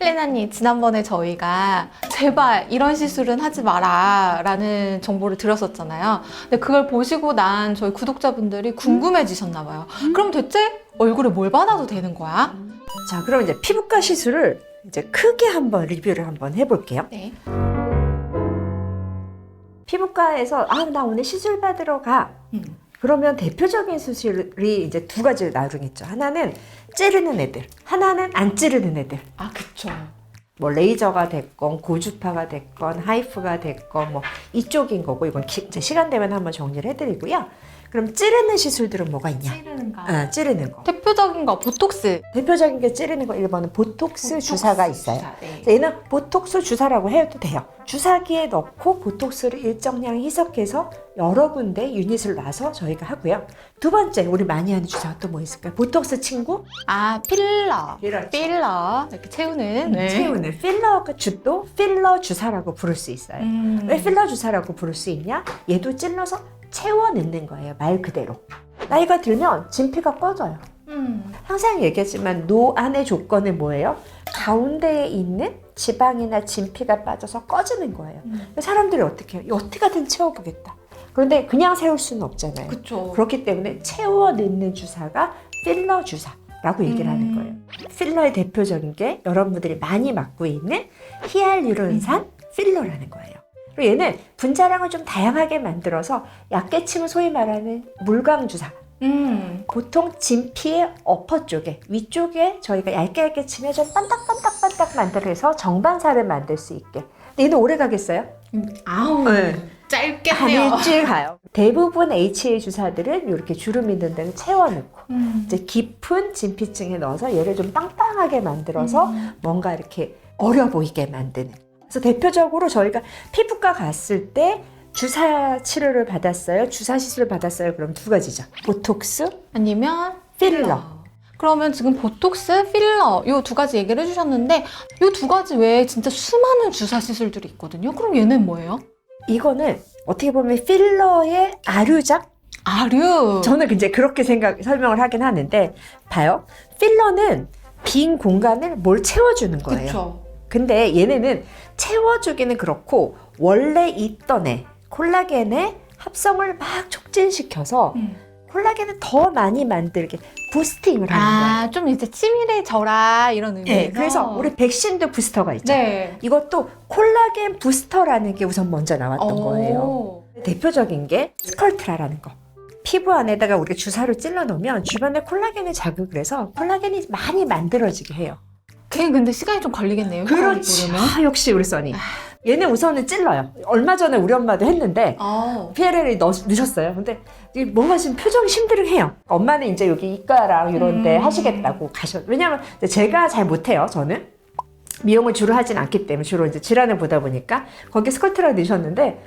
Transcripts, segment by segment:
헬레나님, 지난번에 저희가 제발 이런 시술은 하지 마라 라는 정보를 드렸었잖아요. 근데 그걸 보시고 난 저희 구독자분들이 궁금해지셨나 봐요. 그럼 대체 얼굴에 뭘 받아도 되는 거야? 자, 그럼 이제 피부과 시술을 이제 크게 한번 리뷰를 한번 해볼게요. 네. 피부과에서 아, 나 오늘 시술 받으러 가. 음. 그러면 대표적인 수술이 이제 두 가지를 나누겠죠. 하나는 찌르는 애들, 하나는 안 찌르는 애들. 아, 그쵸. 뭐 레이저가 됐건 고주파가 됐건 하이프가 됐건 뭐 이쪽인 거고 이건 기- 시간 되면 한번 정리를 해드리고요. 그럼 찌르는 시술들은 뭐가 있냐? 찌르는 거. 아, 찌르는 거. 대표적인 거, 보톡스. 대표적인 게 찌르는 거 1번은 보톡스, 주사가 있어요. 주사, 네. 얘는 보톡스 주사라고 해도 돼요. 주사기에 넣고 보톡스를 일정량 희석해서 여러 군데 유닛을 놔서 저희가 하고요. 두 번째 우리 많이 하는 주사가 또 뭐 있을까요? 보톡스 친구 아, 필러. 필러. 필러. 이렇게 채우는. 네. 채우는 필러가 주도 필러 주사라고 부를 수 있어요. 음. 왜 필러 주사라고 부를 수 있냐? 얘도 찔러서 채워넣는 거예요. 말 그대로. 나이가 들면 진피가 꺼져요. 음. 항상 얘기하지만 노안의 조건은 뭐예요? 가운데에 있는 지방이나 진피가 빠져서 꺼지는 거예요. 음. 사람들이 어떻게 해요? 어떻게든 채워보겠다. 그런데 그냥 세울 수는 없잖아요. 그쵸. 그렇기 때문에 채워 넣는 주사가 필러 주사라고 얘기를 음. 하는 거예요. 필러의 대표적인 게 여러분들이 많이 맡고 있는 히알루론산 필러라는 거예요. 그리고 얘는 분자량을 좀 다양하게 만들어서 치면 소위 말하는 물광 주사. 음. 보통 진피의 어퍼 쪽에 위쪽에 저희가 얇게 얇게 치면 좀 반딱반딱반딱 만들어서 정반사를 만들 수 있게. 근데 얘는 오래 가겠어요? 아우. 네. 음. 짧겠네요. 한 일주일 가요. 대부분 HA 주사들은 이렇게 주름 있는 데는 채워넣고 음. 이제 깊은 진피층에 넣어서 얘를 좀 빵빵하게 만들어서 음. 뭔가 이렇게 어려 보이게 만드는. 그래서 대표적으로 저희가 피부과 갔을 때 주사 치료를 받았어요. 주사 시술을 받았어요. 그럼 두 가지죠. 보톡스, 아니면 필러. 그러면 지금 보톡스, 필러 요 두 가지 얘기를 해주셨는데 요 두 가지 외에 진짜 수많은 주사 시술들이 있거든요. 그럼 얘는 뭐예요? 이거는 어떻게 보면 필러의 아류작? 아류. 저는 이제 그렇게 생각, 설명을 하긴 하는데, 봐요. 필러는 빈 공간을 뭘 채워주는 거예요. 그쵸. 근데 얘네는 채워주기는 그렇고, 원래 있던 애, 콜라겐의 합성을 막 촉진시켜서, 음. 콜라겐을 더 많이 만들게 부스팅을 하는 거예요. 아, 좀 이제 치밀해져라 이런 의미에서. 네, 그래서 우리 백신도 부스터가 있죠. 네. 이것도 콜라겐 부스터라는 게 우선 먼저 나왔던 오. 거예요. 대표적인 게 스컬트라라는 거. 피부 안에다가 우리가 주사를 찔러 놓으면 주변에 콜라겐을 자극을 해서 콜라겐이 많이 만들어지게 해요. 걔 근데 시간이 좀 걸리겠네요. 효과를 보려면. 아, 역시 우리 써니. 얘는 우선은 찔러요. 얼마 전에 우리 엄마도 했는데 아. PLL을 넣, 넣으셨어요. 근데 뭔가 지금 표정이 힘들해요. 엄마는 이제 여기 이과랑 이런 데 음. 하시겠다고 가셨. 왜냐면 제가 잘 못해요. 저는 미용을 주로 하진 않기 때문에 주로 이제 질환을 보다 보니까 거기 스컬트라 넣으셨는데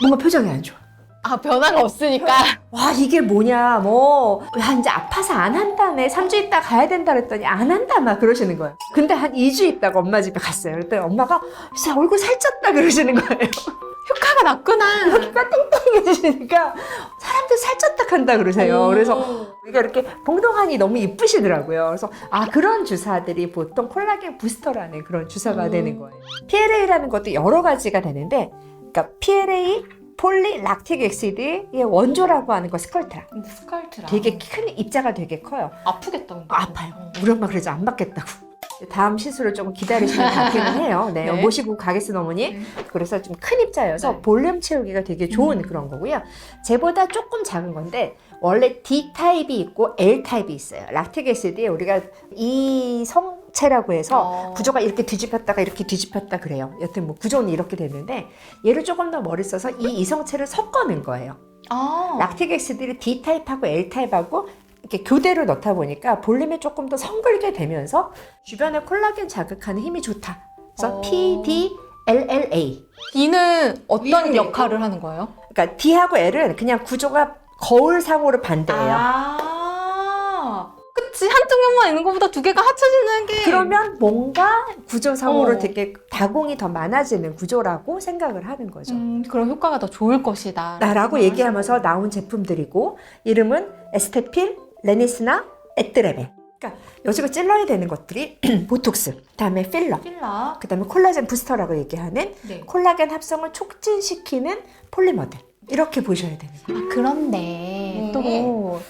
뭔가 표정이 안 좋아. 아, 변화가 없으니까. 와 이게 뭐냐 뭐. 야, 이제 아파서 안 한다네 3주 있다 가야 된다 그랬더니 안 한다 막 그러시는 거예요. 근데 한 2주 있다가 엄마 집에 갔어요. 그랬더니 엄마가 진짜 얼굴 살쪘다. 그러시는 거예요. 효과가 났구나. 여기가 땡땡해지니까 사람들 살쪘다 한다 그러세요. 그래서 우리가 이렇게 봉동안이 너무 이쁘시더라고요. 그래서 아 그런 주사들이 보통 콜라겐 부스터라는 그런 주사가 음. 되는 거예요. PLA라는 것도 여러 가지가 되는데 그러니까 PLA 폴리락틱 엑시드의 원조라고 하는 거 스컬트라 스컬트라. 되게 큰 입자가 되게 커요. 아프겠다. 근데. 아파요. 어. 우리 엄마 그래서 안 받겠다고. 다음 시술을 조금 기다리시면 받기는 해요. 네, 네. 모시고 가겠습니다, 어머니. 네. 그래서 좀 큰 입자여서 네. 볼륨 채우기가 되게 좋은 음. 그런 거고요. 쟤보다 조금 작은 건데 원래 D 타입이 있고 L 타입이 있어요. 락틱 애시드에 우리가 이성 체라고 해서 어. 구조가 이렇게 뒤집혔다가 이렇게 뒤집혔다 그래요. 여튼 뭐 구조는 이렇게 됐는데 얘를 조금 더 머리 써서 이 이성체를 섞어낸 거예요. 아. 락틱 애시드를 D 타입하고 L 타입하고 이렇게 교대로 넣다 보니까 볼륨이 조금 더 성글게 되면서 주변에 콜라겐 자극하는 힘이 좋다. 그래서 어. PDLLA. D는 어떤 역할을 하는 거예요? 그러니까 D하고 L은 그냥 구조가 거울상으로 반대예요. 아. 그치 한쪽 면만 있는 것보다 두 개가 합쳐지는 게 그러면 뭔가 구조상으로 어. 되게 다공이 더 많아지는 구조라고 생각을 하는 거죠. 음, 그럼 효과가 더 좋을 것이다. 라고 얘기하면서 나온 제품들이고 이름은 에스테필, 레니스나, 에트레벨. 그러니까 여지껏 찔러야 되는 것들이 보톡스, 그다음에 필러, 필러. 그다음에 콜라겐 부스터라고 얘기하는 네. 콜라겐 합성을 촉진시키는 폴리머들 이렇게 보셔야 되는 거예요. 아, 그런데 또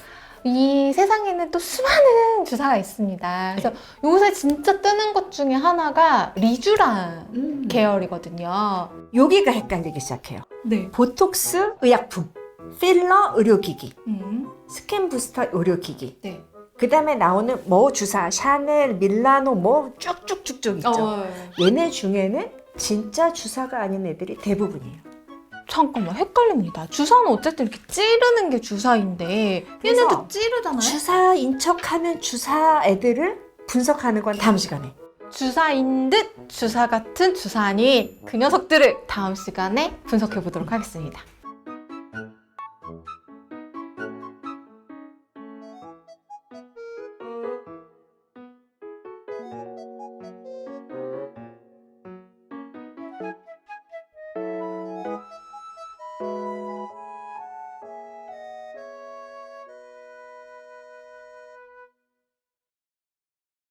이 세상에는 또 수많은 주사가 있습니다. 그래서 요새 진짜 뜨는 것 중에 하나가 리쥬란 계열이거든요. 여기가 헷갈리기 시작해요. 네. 보톡스 의약품, 필러 의료기기, 음. 스킨 부스터 의료기기, 네. 그 다음에 나오는 뭐 주사, 샤넬, 밀라노 뭐 쭉쭉쭉쭉 있죠. 어, 얘네 중에는 진짜 주사가 아닌 애들이 대부분이에요. 잠깐만 헷갈립니다. 주사는 어쨌든 이렇게 찌르는 게 주사인데 얘네도 찌르잖아요. 주사인 척하는 주사 애들을 분석하는 건 다음 시간에. 주사인 듯 주사 같은 주사 아닌 그 녀석들을 다음 시간에 분석해 보도록 하겠습니다.